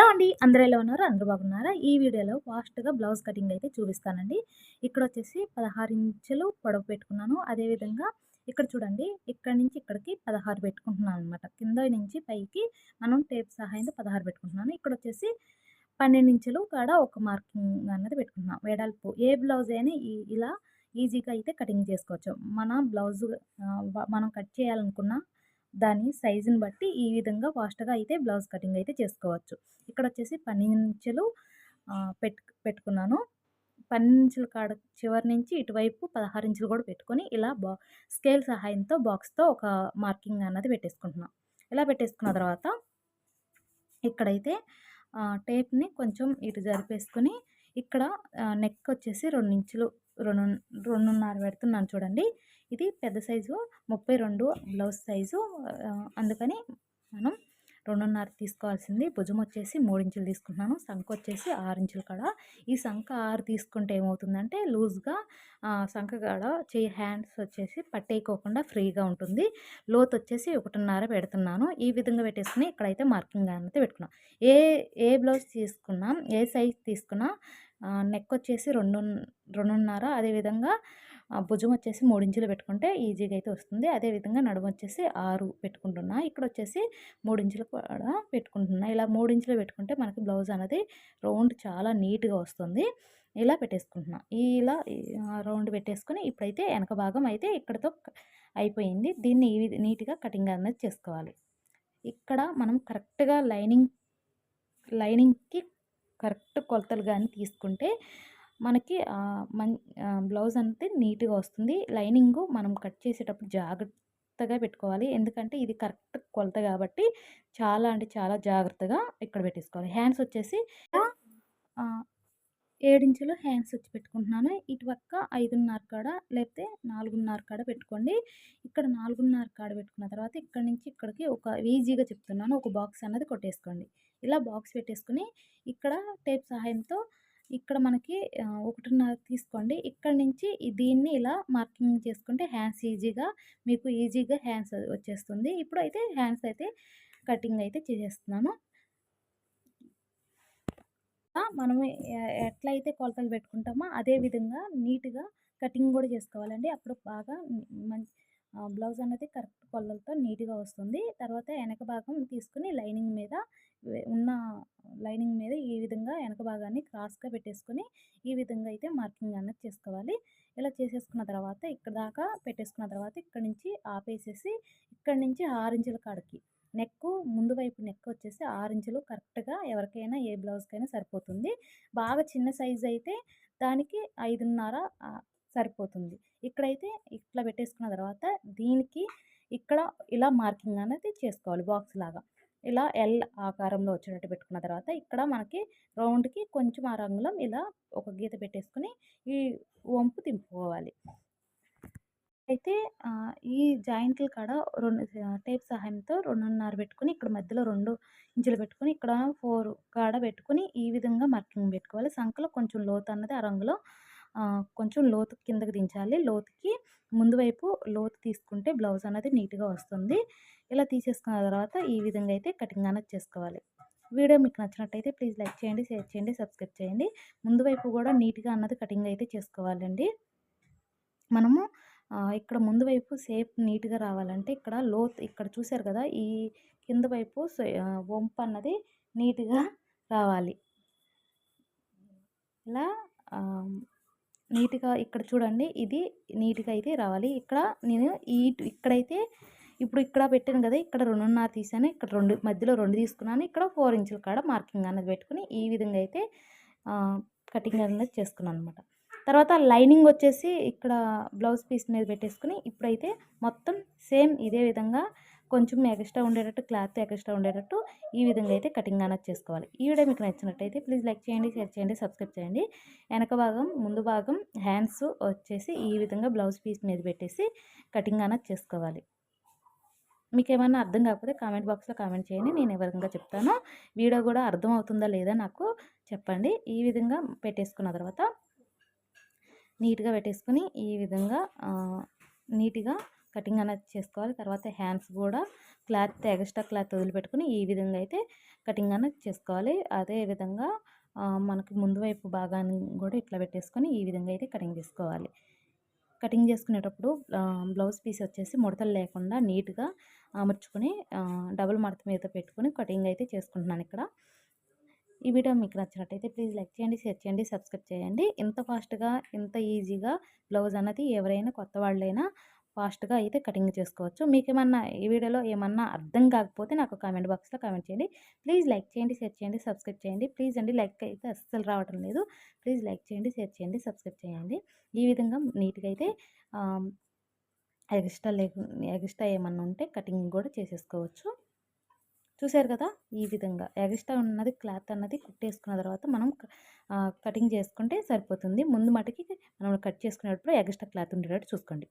Hello అండి. అందరూ ఎలా ఉన్నారు? అందరూ బాగున్నారా? ఈ వీడియోలో ఫాస్ట్గా బ్లౌజ్ కటింగ్ అయితే చూపిస్తానండి. ఇక్కడ వచ్చేసి పదహారు ఇంచులు పొడవు పెట్టుకున్నాను. అదేవిధంగా ఇక్కడ చూడండి ఇక్కడ నుంచి ఇక్కడికి పదహారు పెట్టుకుంటున్నాను అనమాట కింద నుంచి పైకి మనం టేప్ సహాయంతో పదహారు పెట్టుకుంటున్నాను. ఇక్కడ వచ్చేసి పన్నెండు ఇంచులు కాడ ఒక మార్కింగ్ అన్నది పెట్టుకుంటున్నాను. వేడల్పు ఏ బ్లౌజ్ అయినా ఇలా ఈజీగా అయితే కటింగ్ చేసుకోవచ్చు. మన బ్లౌజ్ మనం కట్ చేయాలనుకున్న దాని సైజుని బట్టి ఈ విధంగా ఫాస్ట్గా అయితే బ్లౌజ్ కటింగ్ అయితే చేసుకోవచ్చు. ఇక్కడ వచ్చేసి పన్నెండు పెట్టు పెట్టుకున్నాను. పన్నెండు కాడ చివరి నుంచి ఇటువైపు పదహారు ఇంచులు కూడా పెట్టుకొని ఇలా బా స్కేల్ సహాయంతో బాక్స్తో ఒక మార్కింగ్ అన్నది పెట్టేసుకుంటున్నాం. ఇలా పెట్టేసుకున్న తర్వాత ఇక్కడైతే టేప్ని కొంచెం ఇటు జరిపేసుకొని ఇక్కడ నెక్ వచ్చేసి రెండు ఇంచులు రెండు రెండున్నర పెడుతున్నాను చూడండి. ఇది పెద్ద సైజు ముప్పై రెండు బ్లౌజ్ సైజు. అందుకని మనం రెండున్నర తీసుకోవాల్సింది. భుజం వచ్చేసి మూడించులు తీసుకుంటున్నాను. సంఖ వచ్చేసి ఆరు కాడ. ఈ సంఖ ఆరు తీసుకుంటే ఏమవుతుందంటే లూజ్గా సంఖ కాడ చేయి హ్యాండ్స్ వచ్చేసి పట్టేయకోకుండా ఫ్రీగా ఉంటుంది. లోతు వచ్చేసి ఒకటిన్నర పెడుతున్నాను. ఈ విధంగా పెట్టేసుకుని ఇక్కడైతే మార్కింగ్ అనేది పెట్టుకున్నాం. ఏ ఏ బ్లౌజ్ తీసుకున్నా ఏ సైజ్ తీసుకున్నా నెక్ వచ్చేసి రెండు రెండున్నర అదేవిధంగా భుజం వచ్చేసి మూడించులు పెట్టుకుంటే ఈజీగా అయితే వస్తుంది. అదేవిధంగా నడుము వచ్చేసి ఆరు పెట్టుకుంటున్నా. ఇక్కడ వచ్చేసి మూడించులు కూడా పెట్టుకుంటున్నా. ఇలా మూడించులు పెట్టుకుంటే మనకి బ్లౌజ్ అనేది రౌండ్ చాలా నీట్గా వస్తుంది. ఇలా పెట్టేసుకుంటున్నా. ఇలా రౌండ్ పెట్టేసుకొని ఇప్పుడైతే వెనక భాగం అయితే ఇక్కడతో అయిపోయింది. దీన్ని ఈ నీట్గా కటింగ్ అనేది చేసుకోవాలి. ఇక్కడ మనం కరెక్ట్గా లైనింగ్ లైనింగ్కి కరెక్ట్ కొలతలు కానీ తీసుకుంటే మనకి మన్ బ్లౌజ్ అంతే నీట్గా వస్తుంది. లైనింగ్ మనం కట్ చేసేటప్పుడు జాగ్రత్తగా పెట్టుకోవాలి. ఎందుకంటే ఇది కరెక్ట్ కొలత కాబట్టి చాలా అంటే చాలా జాగ్రత్తగా ఇక్కడ పెట్టేసుకోవాలి. హ్యాండ్స్ వచ్చేసి ఏడించులు హ్యాండ్స్ వచ్చి పెట్టుకుంటున్నాను. ఇటు పక్క ఐదున్నర కాడ లేకపోతే నాలుగున్నర కాడ పెట్టుకోండి. ఇక్కడ నాలుగున్నర కాడ పెట్టుకున్న తర్వాత ఇక్కడ నుంచి ఇక్కడికి ఒక ఈజీగా చెప్తున్నాను. ఒక బాక్స్ అన్నది కొట్టేసుకోండి. ఇలా బాక్స్ పెట్టేసుకుని ఇక్కడ టేప్ సహాయంతో ఇక్కడ మనకి ఒకటిన్నర తీసుకోండి. ఇక్కడ నుంచి దీన్ని ఇలా మార్కింగ్ చేసుకుంటే హ్యాండ్స్ ఈజీగా మీకు ఈజీగా హ్యాండ్స్ వచ్చేస్తుంది. ఇప్పుడు అయితే హ్యాండ్స్ అయితే కటింగ్ అయితే చేసేస్తున్నాను. మనము ఎట్లయితే కొలతలు పెట్టుకుంటామో అదే విధంగా నీట్గా కటింగ్ కూడా చేసుకోవాలండి. అప్పుడు బాగా మంచి బ్లౌజ్ అనేది కరెక్ట్ కొలలతో నీట్గా వస్తుంది. తర్వాత వెనక భాగం తీసుకుని లైనింగ్ మీద ఉన్న లైనింగ్ మీద ఈ విధంగా వెనక భాగాన్ని క్రాస్గా పెట్టేసుకొని ఈ విధంగా అయితే మార్కింగ్ అనేది చేసుకోవాలి. ఇలా చేసేసుకున్న తర్వాత ఇక్కడ దాకా పెట్టేసుకున్న తర్వాత ఇక్కడ నుంచి ఆపేసేసి ఇక్కడ నుంచి ఆరు ఇంచుల కాడికి నెక్ ముందు వైపు నెక్ వచ్చేసి ఆరు ఇంచులు కరెక్ట్గా ఎవరికైనా ఏ బ్లౌజ్కైనా సరిపోతుంది. బాగా చిన్న సైజు అయితే దానికి ఐదున్నర సరిపోతుంది. ఇక్కడైతే ఇట్లా పెట్టేసుకున్న తర్వాత దీనికి ఇక్కడ ఇలా మార్కింగ్ అనేది చేసుకోవాలి బాక్స్ లాగా. ఇలా ఎల్ ఆకారంలో వచ్చేటట్టు పెట్టుకున్న తర్వాత ఇక్కడ మనకి రౌండ్కి కొంచెం ఆ రంగులో ఇలా ఒక గీత పెట్టేసుకుని ఈ వంపు తింపుకోవాలి. అయితే ఈ జాయింట్ల కాడ రెండు టేప్ సహాయంతో రెండున్నర పెట్టుకుని ఇక్కడ మధ్యలో రెండు ఇంచులు పెట్టుకుని ఇక్కడ ఫోర్ కాడ పెట్టుకుని ఈ విధంగా మార్కింగ్ పెట్టుకోవాలి. సంఖలో కొంచెం లోతు అన్నది ఆ రంగులో కొంచెం లోతు కిందకి దించాలి. లోతుకి ముందు వైపు లోతు తీసుకుంటే బ్లౌజ్ అనేది నీట్గా వస్తుంది. ఇలా తీసేసుకున్న తర్వాత ఈ విధంగా అయితే కటింగ్ అనేది చేసుకోవాలి. వీడియో మీకు నచ్చినట్టయితే ప్లీజ్ లైక్ చేయండి షేర్ చేయండి సబ్స్క్రైబ్ చేయండి. ముందు వైపు కూడా నీట్గా అన్నది కటింగ్ అయితే చేసుకోవాలండి. మనము ఇక్కడ ముందు వైపు షేప్ నీట్గా రావాలంటే ఇక్కడ లోత్ ఇక్కడ చూసారు కదా ఈ కింద వైపు వంపు అన్నది నీట్గా రావాలి. ఇలా నీట్గా ఇక్కడ చూడండి ఇది నీట్గా అయితే రావాలి. ఇక్కడ నేను ఈ ఇక్కడైతే ఇప్పుడు ఇక్కడ పెట్టాను కదా ఇక్కడ రెండున్నర తీసాను. ఇక్కడ రెండు మధ్యలో రెండు తీసుకున్నాను. ఇక్కడ ఫోర్ ఇంచుల కాడ మార్కింగ్ అనేది పెట్టుకుని ఈ విధంగా అయితే కటింగ్ అనేది చేసుకున్నాను అనమాట తర్వాత లైనింగ్ వచ్చేసి ఇక్కడ బ్లౌజ్ పీస్ మీద పెట్టేసుకుని ఇప్పుడైతే మొత్తం సేమ్ ఇదే విధంగా కొంచెం ఎక్స్ట్రా ఉండేటట్టు క్లాత్ ఎక్స్ట్రా ఉండేటట్టు ఈ విధంగా అయితే కటింగ్ అనేది చేసుకోవాలి. ఈ వీడియో మీకు నచ్చినట్టయితే ప్లీజ్ లైక్ చేయండి షేర్ చేయండి సబ్స్క్రైబ్ చేయండి. వెనక భాగం ముందు భాగం హ్యాండ్స్ వచ్చేసి ఈ విధంగా బ్లౌజ్ పీస్ మీద పెట్టేసి కటింగ్ అనేది చేసుకోవాలి. మీకు ఏమైనా అర్థం కాకపోతే కామెంట్ బాక్స్లో కామెంట్ చేయండి నేను ఏ విధంగా చెప్తాను. వీడియో కూడా అర్థం అవుతుందా లేదా నాకు చెప్పండి. ఈ విధంగా పెట్టేసుకున్న తర్వాత నీట్గా పెట్టేసుకొని ఈ విధంగా నీట్గా కటింగ్ అనేది చేసుకోవాలి. తర్వాత హ్యాండ్స్ కూడా క్లాత్ ఎక్స్ట్రా క్లాత్ వదిలిపెట్టుకుని ఈ విధంగా అయితే కటింగ్ అనేది చేసుకోవాలి. అదే విధంగా మనకి ముందు వైపు భాగాన్ని కూడా ఇట్లా పెట్టేసుకొని ఈ విధంగా అయితే కటింగ్ చేసుకోవాలి. కటింగ్ చేసుకునేటప్పుడు బ్లౌజ్ పీస్ వచ్చేసి ముడతలు లేకుండా నీట్గా అమర్చుకొని డబుల్ మడత మీద పెట్టుకొని కటింగ్ అయితే చేసుకుంటున్నాను ఇక్కడ. ఈ వీడియో మీకు నచ్చినట్టయితే ప్లీజ్ లైక్ చేయండి షేర్ చేయండి సబ్స్క్రైబ్ చేయండి. ఇంత ఫాస్ట్గా ఇంత ఈజీగా బ్లౌజ్ అన్నది ఎవరైనా కొత్త వాళ్ళైనా ఫాస్ట్గా అయితే కటింగ్ చేసుకోవచ్చు. మీకు ఏమన్నా ఈ వీడియోలో ఏమన్నా అర్థం కాకపోతే నాకు కామెంట్ బాక్స్లో కామెంట్ చేయండి. ప్లీజ్ లైక్ చేయండి షేర్ చేయండి సబ్స్క్రైబ్ చేయండి. ప్లీజ్ అండి లైక్ అయితే అస్సలు రావటం లేదు. ప్లీజ్ లైక్ చేయండి షేర్ చేయండి సబ్స్క్రైబ్ చేయండి. ఈ విధంగా నీట్గా అయితే ఎక్స్ట్రా లేకు ఎక్స్ట్రా ఏమన్నా ఉంటే కటింగ్ కూడా చేసేసుకోవచ్చు. చూశారు కదా ఈ విధంగా ఎక్స్ట్రా ఉన్నది క్లాత్ అన్నది కుట్టేసుకున్న తర్వాత మనం కటింగ్ చేసుకుంటే సరిపోతుంది. ముందు మటుకి మనం కట్ చేసుకునేటప్పుడు ఎగస్ట్రా క్లాత్ ఉండేటట్టు చూసుకోండి.